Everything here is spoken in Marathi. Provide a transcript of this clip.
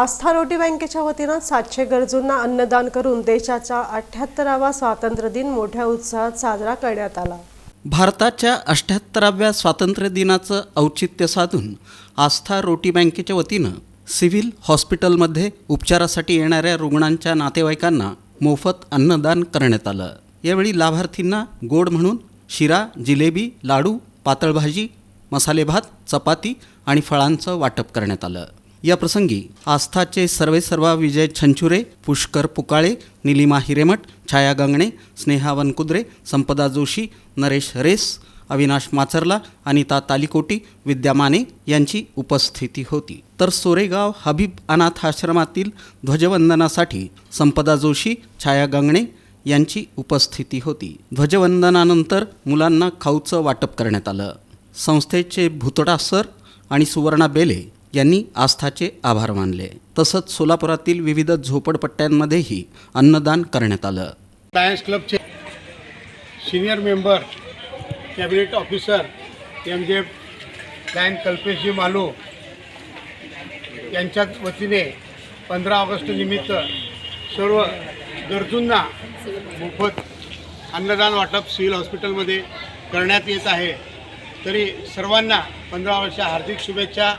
आस्था रोटी बँकेच्या वतीनं सातशे गरजूंना अन्नदान करून देशाचा अठ्ठ्याहत्तरावा स्वातंत्र्य दिन मोठ्या उत्साहात साजरा करण्यात आला. भारताच्या अठ्ठ्याहत्तराव्या स्वातंत्र्य दिनाचं औचित्य साधून आस्था रोटी बँकेच्या वतीनं सिव्हिल हॉस्पिटलमध्ये उपचारासाठी येणाऱ्या रुग्णांच्या नातेवाईकांना मोफत अन्नदान करण्यात आलं. यावेळी लाभार्थींना गोड म्हणून शिरा जिलेबी लाडू पातळ भाजी मसाले भात चपाती आणि फळांचं वाटप करण्यात आलं. या प्रसंगी आस्थाचे सर्वेसर्वा विजय छंचुरे पुष्कर पुकाळे निलिमा हिरेमठ छाया गंगणे स्नेहा वनकुद्रे संपदा जोशी नरेश रेस अविनाश माचरला अनिता तालिकोटी विद्या माने यांची उपस्थिती होती. तर सोरेगाव हबीब अनाथ आश्रमातील ध्वजवंदनासाठी संपदा जोशी छाया गंगणे यांची उपस्थिती होती. ध्वजवंदनानंतर मुलांना खाऊचं वाटप करण्यात आलं. संस्थेचे भुतडा सर आणि सुवर्णा बेले यांनी आस्थाचे आभार मानले. तसंच सोलापुरातील विविध झोपडपट्ट्यांमध्येही अन्नदान करण्यात आलं. लायन्स क्लबचे senior member cabinet officer M J Lion Kalpeshji Malu यांच्या वतीने पंधरा ऑगस्ट निमित्त सर्व गरजूंना मोफत अन्नदान वाटप सिव्हिल हॉस्पिटलमध्ये करण्यात येत आहे. तरी सर्वांना पंधरा ऑगस्टच्या हार्दिक शुभेच्छा.